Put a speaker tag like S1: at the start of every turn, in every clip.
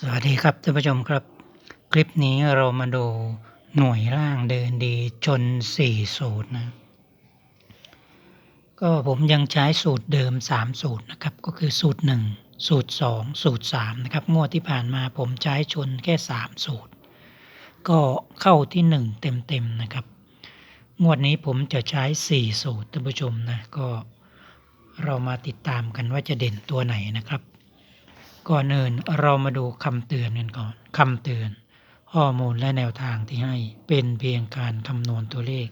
S1: สวัสดีครับท่านผู้ชมครับ คลิปนี้เรามาดูหน่วยล่างเดินดีชน4 สูตรนะ ก็ผมยังใช้สูตรเดิม 3 สูตรนะครับ ก็คือสูตร 1 สูตร 2 สูตร 3 นะครับ งวดที่ผ่านมาผมใช้ชนแค่ 3 สูตร ก็เข้าที่ 1 เต็มๆนะครับ งวดนี้ผมจะใช้ 4 สูตรท่านผู้ชมนะ ก็เรามาติดตามกันว่าจะเด่นตัวไหนนะครับ ก่อนอื่นเรามาดูคำเตือนกันก่อนคำเตือน ข้อมูลและแนวทางที่ให้เป็นเพียงการคำนวณตัวเลข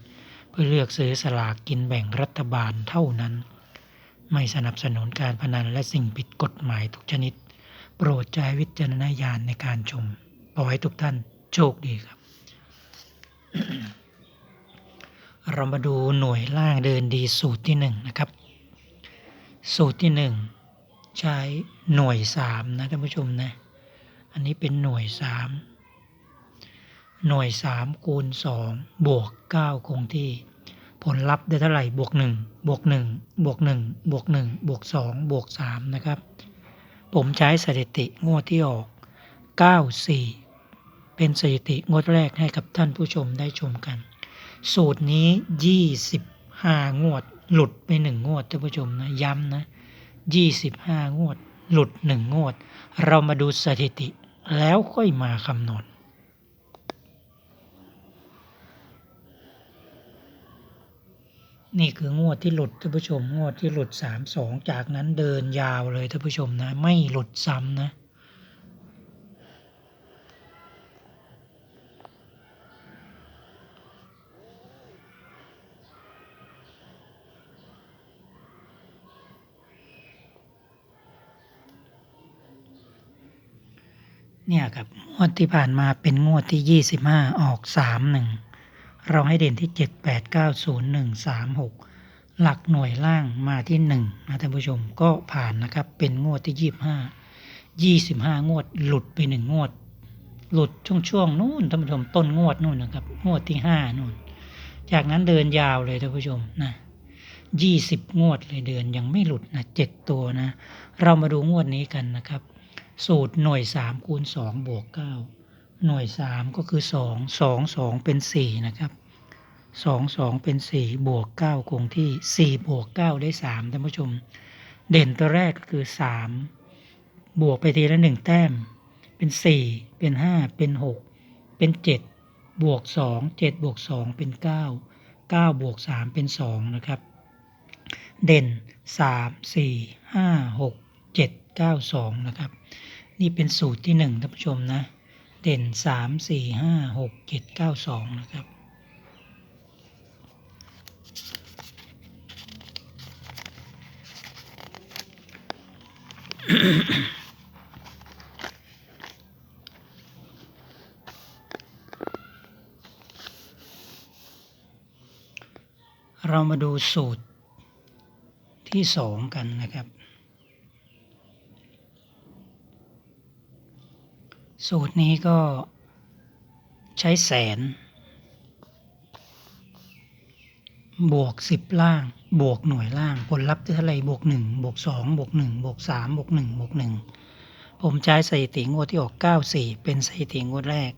S1: เพื่อเลือกซื้อสลากกินแบ่งรัฐบาลเท่านั้น ไม่สนับสนุนการพนันและสิ่งผิดกฎหมายทุกชนิด โปรดใช้วิจารณญาณในการชมขอให้ทุกท่านโชคดีครับ เรามาดูหน่วยล่างเดินดีสูตรที่หนึ่งนะครับ สูตรที่หนึ่ง ใช้หน่วยสามนะท่านผู้ชมนะ อันนี้เป็นหน่วยสามหน่วยสามคูณสองบวกเก้าคงที่ ผลลัพธ์ได้เท่าไหร่บวกหนึ่งบวกหนึ่งบวกหนึ่งบวกหนึ่งบวกสองบวกสามนะครับ ผมใช้สถิติงวดที่ออกเก้าสี่เป็นสถิติงวดแรกให้กับท่านผู้ชมได้ชมกัน สูตรนี้ยี่สิบห้างวดหลุดไปหนึ่งงวดท่านผู้ชมนะย้ำนะ ยี่สิบห้างวด หลุดหนึ่งงวด เรามาดูสถิติแล้วค่อยมาคำนวณนี่คืองวดที่หลุดท่านผู้ชมงวดที่หลุดสามสองจากนั้นเดินยาวเลยท่านผู้ชมนะ ไม่หลุดซ้ำนะ เนี่ยครับงวดที่ผ่านมาเป็นงวดที่ 25 ออก 31 เราให้เด่นที่ 7 8 9 0 1 3 6 หลักหน่วยล่างมาที่ 1 นะท่านผู้ชมก็ผ่านนะครับ เป็นงวดที่ 25 25 งวด หลุดไป 1 งวด หลุดช่วงช่วงๆนู่นท่านผู้ชมต้นงวดนู่นนะครับ งวดที่ 5นู่น จากนั้นเดินยาวเลยท่านผู้ชมนะ20 งวดเลยเดือนยังไม่หลุดนะ7ตัวนะ เรามาดูงวดนี้กันนะครับ สูตรหน่วย3คูณ2บวก9หน่วย 3 ก็คือ 2 2 2 เป็น 4 นะครับ 2 2 เป็น 4 บวก 9 คงที่ 4 บวก 9 ได้ 3 ท่านผู้ชม เด่นตัวแรกก็คือ 3 บวกไปทีละ 1 แต้ม เป็น 4 เป็น 5 เป็น 6 เป็น 7 บวก 2 7 บวก 2 เป็น 9 9 บวก 3 เป็น 2 นะครับ เด่น 3 4 5 6 7 9 2 นะครับ นี่เป็นสูตรที่หนึ่งท่านผู้ชมนะ เด่นสามสี่ห้าหกเจ็ดเก้าสองนะครับ เรามาดูสูตรที่สองกันนะครับ สูตรนี้ก็ใช้แสน บวกสิบล่าง บวกหน่วยล่าง ผลลัพธ์ได้เท่าไรบวกหนึ่งบวกสองบวกหนึ่งบวกสามบวกหนึ่งบวกหนึ่งผมใช้สถิติงวดที่ออกเก้าสี่เป็นสถิติงวดแรก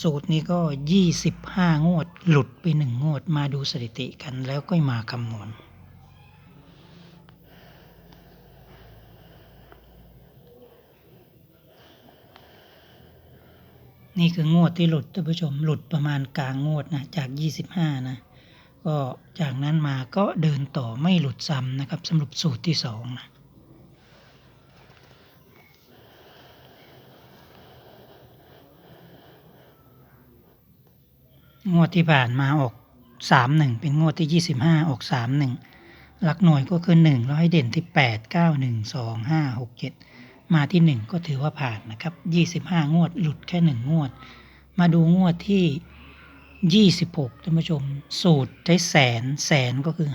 S1: สูตรนี้ก็ยี่สิบห้างวด หลุดไปหนึ่งงวดมาดูสถิติกันแล้วก็มาคำนวณ นี่คืองวดที่หลุดท่านผู้ชมหลุดประมาณกลางงวดนะจาก 25 นะ ก็จากนั้นมาก็เดินต่อไม่หลุดซ้ำนะครับสำหรับสูตรที่สองนะงวดที่ผ่านมาออก 31 เป็นงวดที่ 25 ออก 31 หลักหน่วยก็คือ 1 แล้วให้เด่นที่ 8 9 1 2 5 6 7 มาที่ 1 ก็ถือว่าผ่านนะครับ 25 งวดหลุดแค่ 1 งวด มาดูงวดที่ 26ท่านผู้ชม สูตรใช้แสนแสนก็คือ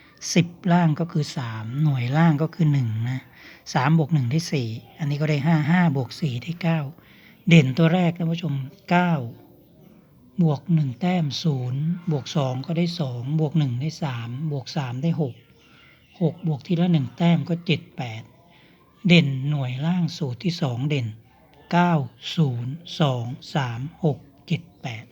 S1: 5 10 ล่างก็คือ 3 หน่วยล่างก็คือ1นะ3บวก1ได้ 4 อันนี้ก็ได้ 5 5บวก4ได้ 9 เด่นตัวแรกท่านผู้ชม 9 บวก 1 แต้ม 0 บวก 2 ก็ได้ 2 บวก 1 ได้ 3 บวก 3 ได้ 6 6 บวกทีละ 1 แต้มก็ 7 8 เด่นหน่วยล่างสูตรที่2เด่นเก้าศูนย์สองสามหกเจ็ดแปด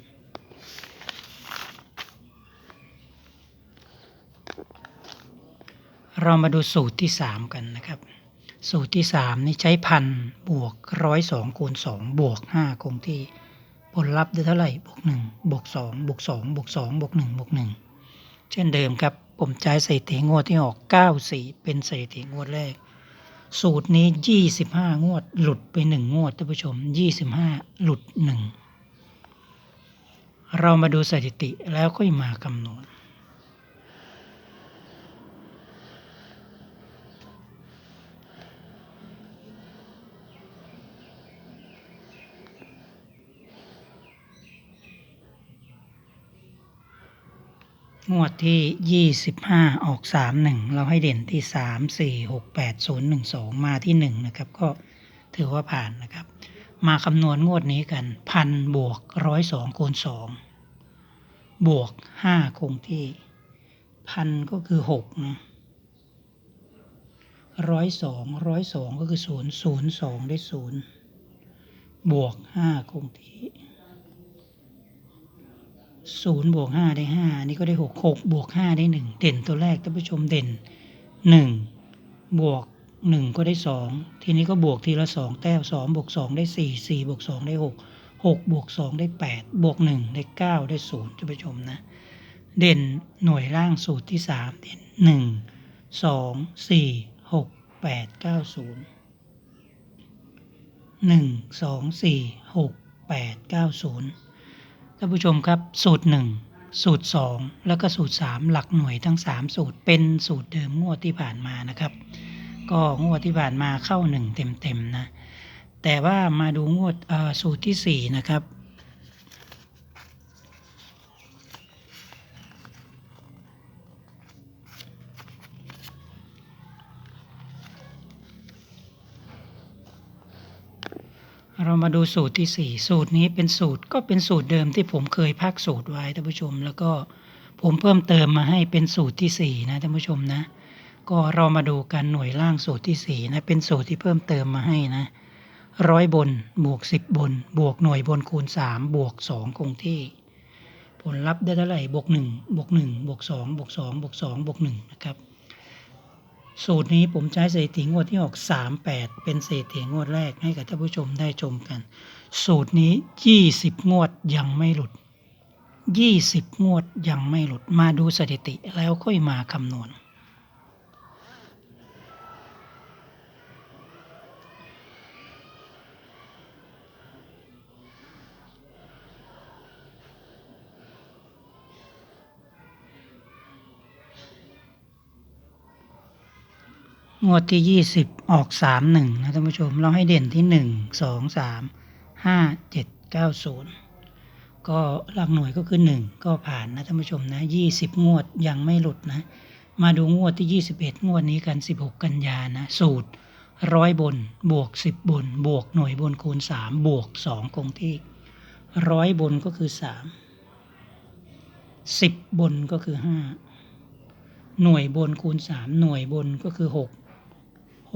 S1: เรามาดูสูตรที่สามกันนะครับ สูตรที่สามนี่ใช้พันบวกร้อยสองคูณสองบวกห้าคงที่ผลลัพธ์ได้เท่าไหร่บวกหนึ่งบวกสองบวกสองบวกสองบวกหนึ่งบวกหนึ่งเช่นเดิมครับ ผมใช้สถิติงวดที่ออก 94 เป็นสถิติงวดแรก สูตรนี้ยี่สิบห้างวด หลุดไปหนึ่งงวดท่านผู้ชมยี่สิบห้าหลุดหนึ่งเรามาดูสถิติแล้วค่อยมาคำนวณ งวดที่ 25 ออก 31 เราให้เด่นที่ 3 4 6 8 0 1 2 มาที่ 1 นะครับ ก็ถือว่าผ่านนะครับ มาคำนวณงวดนี้กันพันบวกร้อยสองคูณสองบวกห้าคงที่พันก็คือหกนะร้อยสองร้อยสองก็คือศูนย์ศูนย์สองได้ศูนย์บวกห้าคงที่ 0บวก5ได้ 5 นี่ก็ได้ 6 6บวก5ได้ 1 เด่นตัวแรกท่านผู้ชมเด่น 1 บวก 1 ก็ได้ 2 ทีนี้ก็บวกทีละ 2 แต้ม2บวก2ได้ 4 4บวก2ได้ 6 6บวก2ได้ 8 บวก 1 ได้ 9 ได้0ท่านผู้ชมนะ เด่นหน่วยล่างสูตรที่ 3 เด่น 1 2 4 6 8 9 0 1 2 4 6 8 9 0 ท่านผู้ชมครับสูตรหนึ่งสูตรสองแล้วก็สูตรสามหลักหน่วยทั้งสามสูตรเป็นสูตรเดิมงวดที่ผ่านมานะครับ ก็งวดที่ผ่านมาเข้าหนึ่งเต็มๆนะแต่ว่ามาดูงวดอ่อสูตรที่สี่นะครับ เรามาดูสูตรที่ 4 สูตรนี้เป็นสูตรก็เป็นสูตรเดิมที่ผมเคยพักสูตรไว้ท่านผู้ชม แล้วก็ผมเพิ่มเติมมาให้เป็นสูตรทีสี่4นะท่านผู้ชมนะ ก็เรามาดูกันหน่วยล่างสูตรที่4นะเป็นสูตรที่เพิ่มเติมมาให้นะร้อยบนบวก 10 บน บวกหน่วยบนคูณ 3 บวก 2 คงที่ ผลลัพธ์ได้เท่าไหร่บวก1บวก1บวก2บวก2บวก2บวก1นะครับ สูตรนี้ผมใช้เศษถิงวดที่ออก 38 เป็นเศษถิงวดแรกให้กับท่านผู้ชมได้ชมกัน สูตรนี้ 20 งวดยังไม่หลุด 20 งวดยังไม่หลุดมาดูสถิติแล้วค่อยมาคำนวณ งวดที่ยี่สิบออกสามหนึ่งนะท่านผู้ชม เราให้เด่นที่หนึ่งสองสามห้าเจ็ดเก้าศูนย์ก็หลักหน่วยก็คือหนึ่งก็ผ่านนะท่านผู้ชมนะยี่สิบงวดยังไม่หลุดนะ มาดูงวดที่ยี่สิบเอ็ดงวดนี้กันสิบหกกันยานะ สูตรร้อยบนบวกสิบบน บวกหน่วยบนคูณสามบวกสองคงที่ร้อยบนก็คือสามสิบบนก็คือห้าหน่วยบนคูณสามหน่วยบนก็คือหก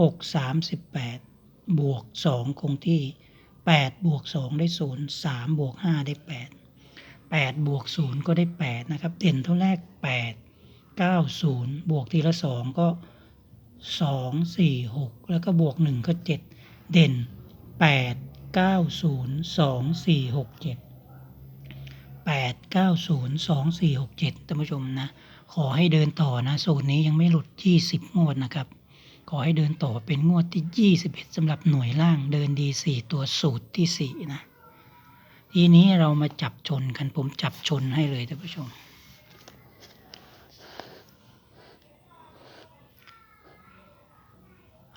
S1: หกสามสิบแปดบวกสองคงที่แปดบวกสองได้ศูนย์สามบวกห้าได้แปดแปดบวกศูนย์ก็ได้แปดนะครับ เด่นเท่าแรกแปดเก้าศูนย์บวกทีละสองก็สองสี่หกแล้วก็บวกหนึ่งก็เจ็ดเด่นแปดเก้าศูนย์สองสี่หกเจ็ดแปดเก้าศูนย์สองสี่หกเจ็ดท่านผู้ชมนะ ขอให้เดินต่อนะ สูตรนี้ยังไม่หลุดยี่สิบงวดนะครับ ขอให้เดินต่อเป็นงวดที่ 21 สำหรับหน่วยล่างเดินดี 4 ตัวสูตรที่ 4 นะ ทีนี้เรามาจับชนกันผมจับชนให้เลยท่านผู้ชม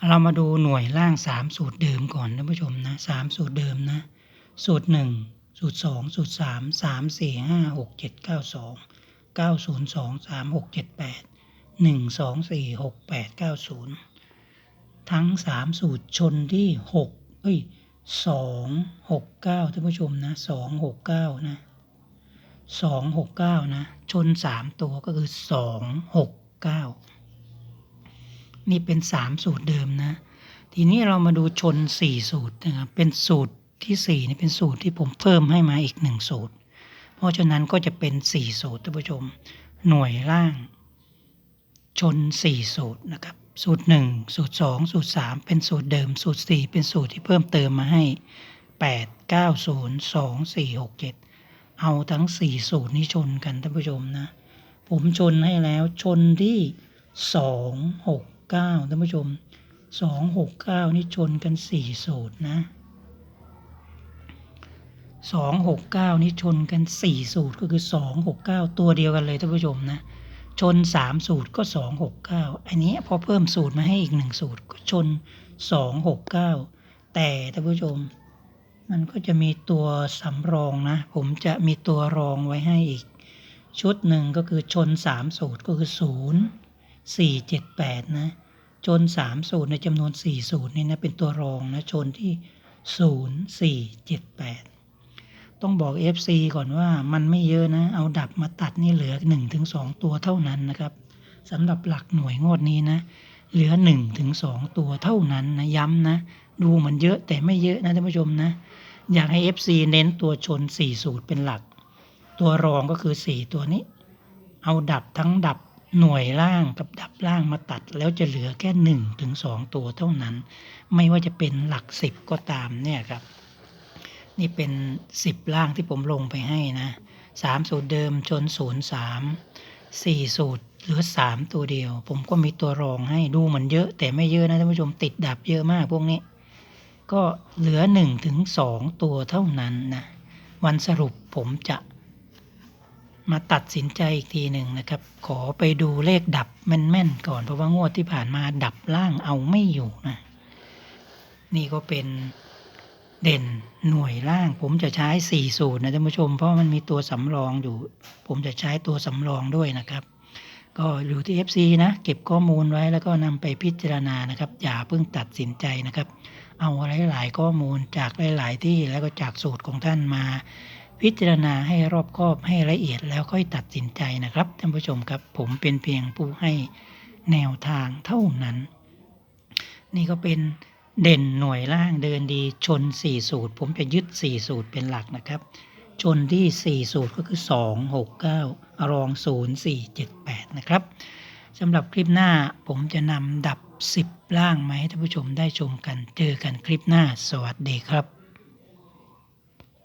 S1: เรามาดูหน่วยล่าง 3 สูตรเดิมก่อนท่านผู้ชมนะ 3 สูตรเดิมนะ สูตร 1 สูตร 2 สูตร 3 3 4 5 6 7 9 2 9 0 2 3 6 7 8 1 2 4 6 8 9 0 ทั้งสามสูตรชนที่หกเอ้ยสองหกเก้าท่านผู้ชมนะสองหกเก้านะสองหกเก้านะ ชนสามตัวก็คือสองหกเก้านี่เป็นสามสูตรเดิมนะ ทีทีนี้เรามาดูชน4สูตรนะครับ เป็นสูตรที่4นี่เป็นสูตรที่ผมเพิ่มให้มาอีก1สูตร เพราะฉะนั้นก็จะเป็น4สูตรท่านผู้ชม หน่วยล่าง ชน4สูตรนะครับ สูตร 1 สูตร 2 สูตร 3 เป็นสูตรเดิม สูตร 4 เป็นสูตรที่เพิ่มเติมมาให้ 8 9 0 2 4 6 7 เอาทั้ง 4 สูตรนี้ชนกันท่านผู้ชมนะ ผมชนให้แล้วชนที่ 2 6 9ท่านผู้ชม 2 6 9 นี่ชนกัน 4 สูตรนะ 2 6 9 นี่ชนกัน 4 สูตรก็คือ 2 6 9 ตัวเดียวกันเลยท่านผู้ชมนะ ชน 3 สูตรก็ 2 6 9 อันนี้พอเพิ่มสูตรมาให้อีก 1 สูตรก็ชน 2 6 9 แต่ท่านผู้ชม มันก็จะมีตัวสำรองนะ ผมจะมีตัวรองไว้ให้อีก ชุดหนึ่งก็คือชน 3 สูตรก็คือ 0 4 7 8 นะ ชน 3 สูตรในจำนวน 4 สูตรนี่นะเป็นตัวรองนะ ชนที่ 0 4 7 8 ต้องบอก FC ก่อนว่ามันไม่เยอะนะ เอาดับมาตัดนี่เหลือ 1-2 ตัวเท่านั้นนะครับสำหรับหลักหน่วยงวดนี้นะ เหลือ 1-2 ตัวเท่านั้นนะย้ำนะ ดูเหมันเยอะแต่ไม่เยอะนะท่านผู้ชมนะ อยากให้ FC เน้นตัวชน 4 สูตรเป็นหลัก ตัวรองก็คือ 4 ตัวนี้ เอาดับทั้งดับหน่วยล่างกับดับล่างมาตัดแล้วจะเหลือแค่1-2ถึง2ตัวเท่านั้น ไม่ว่าจะเป็นหลัก 10 ก็ตามเนี่ยครับ นี่เป็น 10 ล่างที่ผมลงไปให้นะ3สูตรเดิมชน0 3 4 สูตรเหลือ 3 ตัวเดียว ผมก็มีตัวรองให้ดูเหมือนเยอะ แต่ไม่เยอะนะท่านผู้ชมติดดับเยอะมากพวกนี้ ก็เหลือ1ถึง2ตัวเท่านั้นนะ วันสรุปผมจะมาตัดสินใจอีกทีหนึ่งนะครับ ขอไปดูเลขดับแม่นๆก่อนเพราะว่างวดที่ผ่านมาดับล่างเอาไม่อยู่นะ นี่ก็เป็น เด่นหน่วยล่าง ผมจะใช้4สูตรนะท่านผู้ชม เพราะมันมีตัวสำรองอยู่ ผมจะใช้ตัวสำรองด้วยนะครับ ก็อยู่ที่ FC นะเก็บข้อมูลไว้แล้วก็นำไปพิจารณานะครับ อย่าเพิ่งตัดสินใจนะครับ เอาหลายๆข้อมูลจากหลาย ๆ ที่แล้วก็จากสูตรของท่านมา พิจารณาให้รอบคอบให้ละเอียดแล้วค่อยตัดสินใจนะครับท่านผู้ชมครับ ผมเป็นเพียงผู้ให้แนวทางเท่านั้น นี่ก็เป็น เด่นหน่วยล่างเดินดีชน 4 สูตร ผมจะยึด 4 สูตรเป็นหลักนะครับ ชนที่ 4 สูตรก็คือ 2 6 9 รอง 0 4 7 8 นะครับสำหรับคลิปหน้าผมจะนำดับ 10 ล่างมาให้ท่านผู้ชมได้ชมกัน เจอกันคลิปหน้า สวัสดีครับ